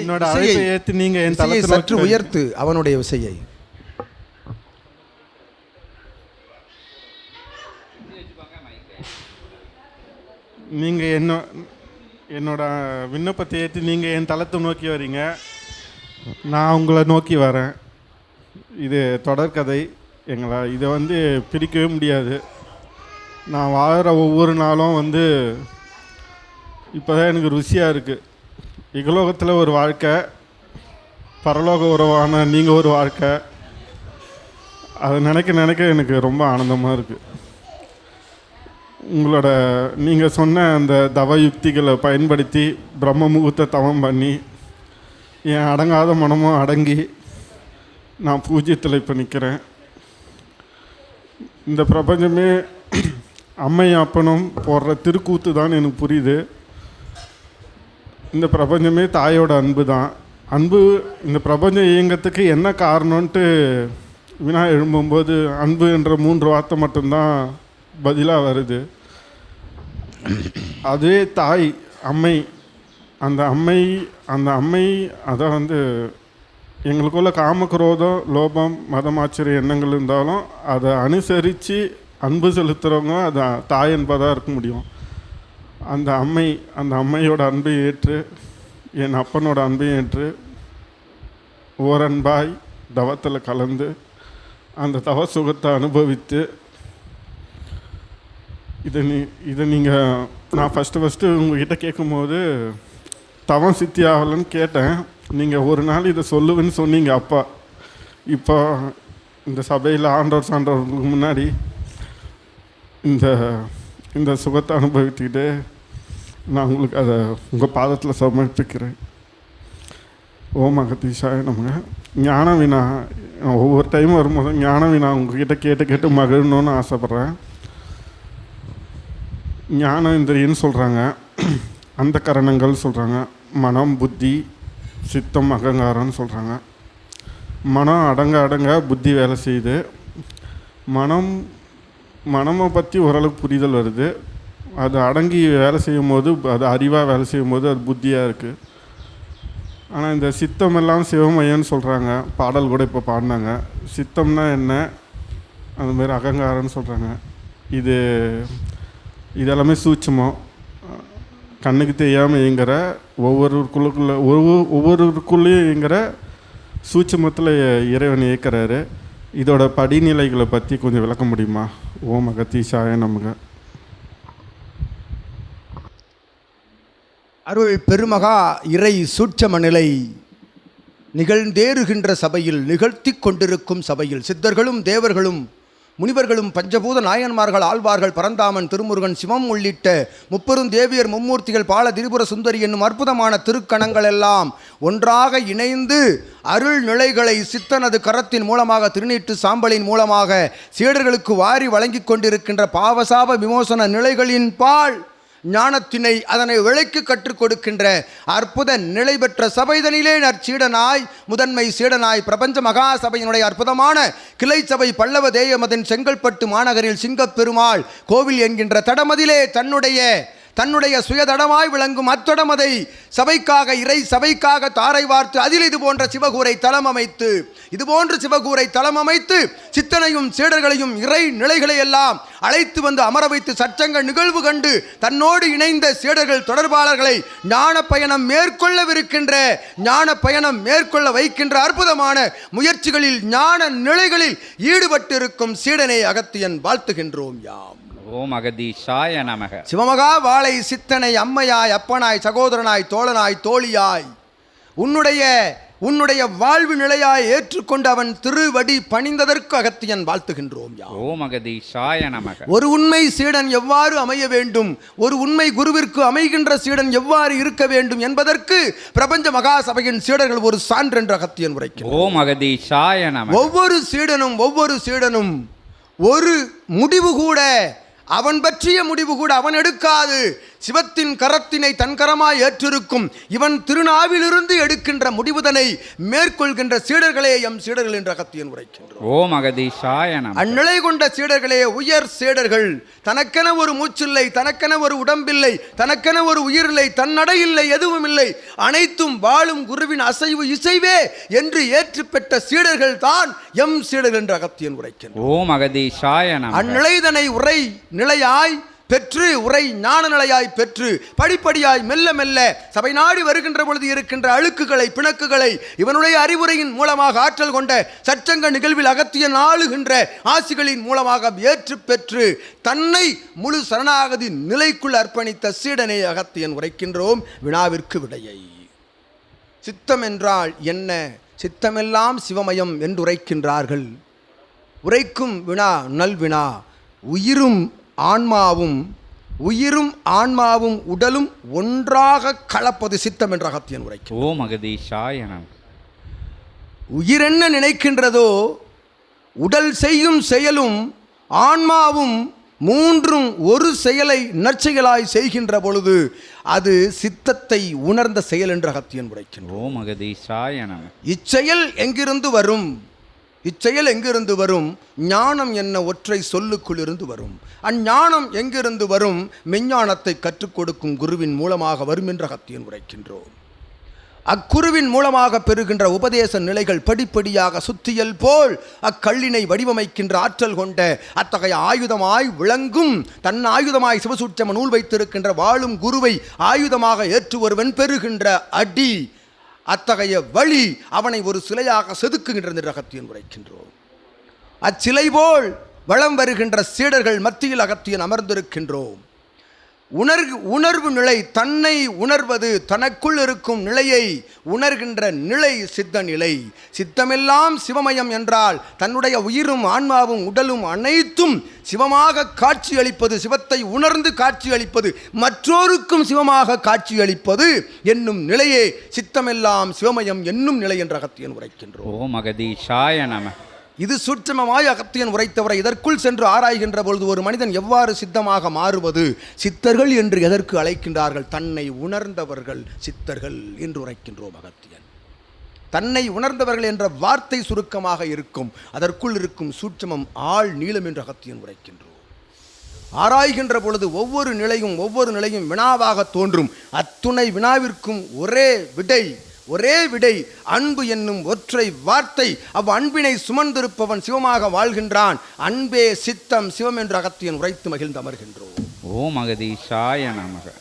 என்னோட அழைப்பை ஏத்து நீங்க என் தளத்தை சற்று உயர்த்து அவனுடைய விசையை நீங்க என்ன என்னோட விண்ணப்பத்தை ஏற்று நீங்க என் தளத்தை நோக்கி வரீங்க. நான் உங்களை நோக்கி வரேன். இது தொடர்கதை. எங்களை இதை வந்து பிரிக்கவே முடியாது. நான் வாழ்கிற ஒவ்வொரு நாளும் வந்து இப்போ தான் எனக்கு ருசியாக இருக்குது இகலோகத்தில் ஒரு வாழ்க்கை பரலோக உறவான நீங்கள் ஒரு வாழ்க்கை. அதை நினைக்க நினைக்க எனக்கு ரொம்ப ஆனந்தமாக இருக்குது உங்களோட நீங்கள் சொன்ன அந்த தவ யுக்திகளை பயன்படுத்தி பிரம்ம முகூர்த்த தவம் பண்ணி என் அடங்காத மனமும் அடங்கி நான் பூஜ்யத்தில் இப்போ நிற்கிறேன் இந்த பிரபஞ்சமே அம்மை அப்பனும் போடுற திருக்கூத்து தான் எனக்கு புரியுது. இந்த பிரபஞ்சமே தாயோட அன்பு தான். அன்பு இந்த பிரபஞ்சம் இயங்கத்துக்கு என்ன காரணம்ன்ட்டு வினா எழும்பும்போது அன்பு என்ற மூன்று வார்த்தை மட்டும்தான் பதிலாக வருது. அதே தாய் அம்மை அந்த அம்மை அந்த அம்மை அதை வந்து எங்களுக்குள்ள காமக்ரோதம் லோபம் மதமாச்சரிய எண்ணங்கள் இருந்தாலும் அதை அனுசரித்து அன்பு செலுத்துகிறவங்க அது தாய் என்பதாக இருக்க முடியும். அந்த அம்மை அந்த அம்மையோட அன்பை ஏற்று என் அப்பனோட அன்பை ஏற்று ஓரன்பாய் தவத்தில் கலந்து அந்த தவ சுகத்தை அனுபவித்து இதை நீ இதை நீங்கள் நான் ஃபஸ்ட்டு ஃபஸ்ட்டு உங்ககிட்ட கேட்கும்போது தவம் சித்தி ஆகலன்னு கேட்டேன். நீங்கள் ஒரு நாள் இதை சொல்லுவேன்னு சொன்னீங்க அப்பா. இப்போ இந்த சபையில் ஆண்டவர் சான்றவர்களுக்கு முன்னாடி இந்த இந்த சுகத்தை அனுபவித்துக்கிட்டு நான் உங்களுக்கு அதை உங்கள் பாதத்தில் சமர்ப்பிக்கிறேன். ஓம் அகத்தீஷாய நமங்க ஞான வினா ஒவ்வொரு டைம் வரும்போது ஞான வினா உங்ககிட்ட கேட்டு கேட்டு மகிழணும்னு ஆசைப்பட்றேன். ஞானேந்திரியன்னு சொல்கிறாங்க அந்த கரணங்கள் சொல்கிறாங்க மனம் புத்தி சித்தம் அகங்காரம்னு சொல்கிறாங்க மனம் அடங்க அடங்க புத்தி வேலை செய்யுது. மனம் மனமை பற்றி ஓரளவுக்கு புரிதல் வருது. அது அடங்கி வேலை செய்யும் போது அது அறிவாக வேலை செய்யும் போது அது புத்தியாக இருக்குது ஆனால் இந்த சித்தம் எல்லாம் சிவமயம்னு சொல்கிறாங்க பாடல் கூட இப்போ பாடினாங்க. சித்தம்னா என்ன? அந்த மாதிரி அகங்காரம்னு சொல்கிறாங்க இது இதெல்லாமே சூட்சமம். கண்ணுக்கு தெரியாமல் இயங்குற ஒவ்வொருக்குள்ளுக்குள்ள ஒவ்வொரு ஒவ்வொருக்குள்ளேயும் இயங்குற சூட்சமத்தில் இறைவன் இயக்கிறாரு. இதோட படிநிலைகளை பற்றி கொஞ்சம் விளக்க முடியுமா? ஓம் அகத்தீஷாய நமக்கு அருள் பெருமகா இறை சூட்சம நிலை நிகழ்ந்தேறுகின்ற சபையில் நிகழ்த்தி கொண்டிருக்கும் சபையில். சித்தர்களும் தேவர்களும் முனிவர்களும் பஞ்சபூத நாயன்மார்கள் ஆழ்வார்கள் பரந்தாமன் திருமுருகன் சிவம் உள்ளிட்ட முப்பெரும் தேவியர் மும்மூர்த்திகள் பால திரிபுர சுந்தரி என்னும் அற்புதமான திருக்கணங்கள் எல்லாம் ஒன்றாக இணைந்து அருள் நிலைகளை சித்தனது கரத்தின் மூலமாக திருநீட்டு சாம்பலின் மூலமாக சீடர்களுக்கு வாரி வழங்கிக் கொண்டிருக்கின்ற பாவசாப விமோசன நிலைகளின் பால் ஞானத்தினை அதனை விலைக்கு கற்றுக் கொடுக்கின்ற அற்புத நிலை பெற்ற சபைதனிலே நற்சீடனாய் முதன்மை சீடனாய் பிரபஞ்ச மகா சபையினுடைய அற்புதமான கிளை சபை பல்லவ தேயமதன் செங்கல்பட்டு மாநகரில் சிங்கப்பெருமாள் கோவில் என்கின்ற தடமதிலே தன்னுடைய தன்னுடைய சுயதடமாய் விளங்கும் அத்தடமதை சபைக்காக இறை சபைக்காக தாரை வார்த்து அதில் இது போன்ற சிவகூரை தளம் அமைத்து இது போன்ற சிவகூரை தளம் அமைத்து சித்தனையும் சீடர்களையும் இறை நிலைகளை எல்லாம் அழைத்து வந்து அமர வைத்து சச்சங்க நிகழ்வு கண்டு தன்னோடு இணைந்த சீடர்கள் தொடர்பாளர்களை ஞான பயணம் மேற்கொள்ளவிருக்கின்ற ஞான பயணம் மேற்கொள்ள வைக்கின்ற அற்புதமான முயற்சிகளில் ஞான நிலைகளில் ஈடுபட்டிருக்கும் சீடனை அகத்தியன் வாழ்த்துகின்றோம் யாம். ஓம் அகதீஷாய நமக. சிவமகா வாழை சித்தனை அம்மையாய் அப்பனாய் சகோதரனாய் தோழனாய் தோழியாய் உன்னுடைய உன்னுடைய வாழ்வு நிலையாய் ஏற்றுக்கொண்டு அவன் திருவடி பணிந்ததற்கு அகத்தியன் வாழ்த்துகின்றோம் யா ஓம் அகதீஷாய நமக. ஒரு உண்மை சீடன் எவ்வாறு அமைய வேண்டும்? ஒரு உண்மை குருவிற்கு அமைகின்ற சீடன் எவ்வாறு இருக்க வேண்டும் என்பதற்கு பிரபஞ்ச மகா சபையின் சீடர்கள் ஒரு சான்றென்று அகத்தியன் உரைக்கிறார். ஓம் அகதீஷாய நமக. ஒவ்வொரு சீடனும் ஒவ்வொரு சீடனும் ஒரு முடிவு கூட அவன் பற்றிய முடிவு கூட அவன் எடுக்காது. சிவத்தின் கரத்தினை தன் கரமாய் ஏற்றிருக்கும் இவன் திருநாவிலிருந்து எடுக்கின்ற முடிவுதனை மேற்கொள்கின்ற சீடர்களே எம் சீடர்கள் என்ற அகத்தியன் உரைக்கின்றோம் ஓம் அகதீஷாய நமக அந்நிலை கொண்ட சீடர்களே உயர் சீடர்கள். தனக்கென ஒரு மூச்சில்லை தனக்கென ஒரு உடம்பில்லை தனக்கென ஒரு உயிரில்லை தன்னடை இல்லை எதுவும் இல்லை அனைத்தும் வாழும் குருவின் அசைவு இசைவே என்று ஏற்று பெற்ற சீடர்கள் தான் எம் சீடர்கள் என்ற அகத்தியன் உரைக்கின்றோம் ஓம் அகதீஷாய நமக அந்நிலைதனை உரை நிலையாய் பெற்று உரை ஞான நிலையாய் பெற்று படிப்படியாய் மெல்ல மெல்ல சபை நாடி வருகின்ற பொழுது இருக்கின்ற அழுக்குகளை பிணக்குகளை இவனுடைய அறிவுரையின் மூலமாக ஆற்றல் கொண்ட சச்சங்க நிகழ்வில் அகத்தியன் ஆளுகின்ற ஆசிகளின் மூலமாக ஏற்று பெற்று தன்னை முழு சரணாகதி நிலைக்குள் அர்ப்பணித்த சீடனை அகத்தியன் உரைக்கின்றோம். வினாவிற்கு விடையை. சித்தம் என்றால் என்ன? சித்தமெல்லாம் சிவமயம் என்று உரைக்கின்றார்கள் உரைக்கும் வினா நல்வினா உயிரும் ஆன்மாவும் உயிரும் ஆன்மாவும் உடலும் ஒன்றாக கலப்பது சித்தம் என்ற அகத்தியன் உரைக்கும். ஓம் அகதீஷாய நமக உயிர் என்ன நினைக்கின்றதோ உடல் செய்யும் செயலும் ஆன்மாவும் மூன்றும் ஒரு செயலை நற்செயலாய் செய்கின்ற பொழுது அது சித்தத்தை உணர்ந்த செயல் என்று அகத்தியன் உரைக்கின்றோம் நமக இச்செயல் எங்கிருந்து வரும்? இச்செயல் எங்கிருந்து வரும்? ஞானம் என்ன ஒற்றை சொல்லுக்குள் இருந்து வரும். அஞ்ஞானம் எங்கிருந்து வரும்? மெஞ்ஞானத்தை கற்றுக் கொடுக்கும் குருவின் மூலமாக வரும் என்ற கத்தியன் உரைக்கின்றோம். அக்குருவின் மூலமாக பெறுகின்ற உபதேச நிலைகள் படிப்படியாக சுத்தியல் போல் அக்கல்லினை வடிவமைக்கின்ற ஆற்றல் கொண்ட அத்தகைய ஆயுதமாய் விளங்கும் தன் ஆயுதமாய் சிவசூட்சம நூல் வைத்திருக்கின்ற வாழும் குருவை ஆயுதமாக ஏற்று ஒருவன் பெறுகின்ற அடி. அத்தகைய வழி அவனை ஒரு சிலையாக செதுக்குகின்றது அகத்தியன் உரைக்கின்றோம். அச்சிலை போல் வளம் வருகின்ற சீடர்கள் மத்தியில் அகத்தியன் அமர்ந்திருக்கின்றோம். உணர்வு உணர்வு நிலை தன்னை உணர்வது தனக்குள் இருக்கும் நிலையை உணர்கின்ற நிலை சித்த நிலை. சித்தமெல்லாம் சிவமயம் என்றால் தன்னுடைய உயிரும் ஆன்மாவும் உடலும் அனைத்தும் சிவமாக காட்சியளிப்பது சிவத்தை உணர்ந்து காட்சியளிப்பது மற்றோருக்கும் சிவமாக காட்சியளிப்பது என்னும் நிலையே சித்தமெல்லாம் சிவமயம் என்னும் நிலை என்ற அகத்தியன் உரைக்கின்றோம். ஓம் அகதீஷாய இது சூட்சமமாய் அகத்தியன் உரைத்தவரை இதற்குள் சென்று ஆராய்கின்ற பொழுது ஒரு மனிதன் எவ்வாறு சித்தமாக மாறுவது? சித்தர்கள் என்று எதற்கு அழைக்கின்றார்கள்? தன்னை உணர்ந்தவர்கள் சித்தர்கள் என்று உரைக்கின்றோம் அகத்தியன். தன்னை உணர்ந்தவர்கள் என்ற வார்த்தை சுருக்கமாக இருக்கும். அதற்குள் இருக்கும் சூட்சமம் ஆள் நீளம் என்று அகத்தியன் உரைக்கின்றோம். ஆராய்கின்ற பொழுது ஒவ்வொரு நிலையும் ஒவ்வொரு நிலையும் வினாவாக தோன்றும். அத்துணை வினாவிற்கும் ஒரே விடை ஒரே விடை அன்பு என்னும் ஒற்றை வார்த்தை. அவ் அன்பினை சுமந்திருப்பவன் சிவமாக வாழ்கின்றான். அன்பே சித்தம் சிவம் என்று அகத்தியன் உரைத்து மகிழ்ந்து அமர்கின்றோம். ஓம் அகதீஷாய நமக.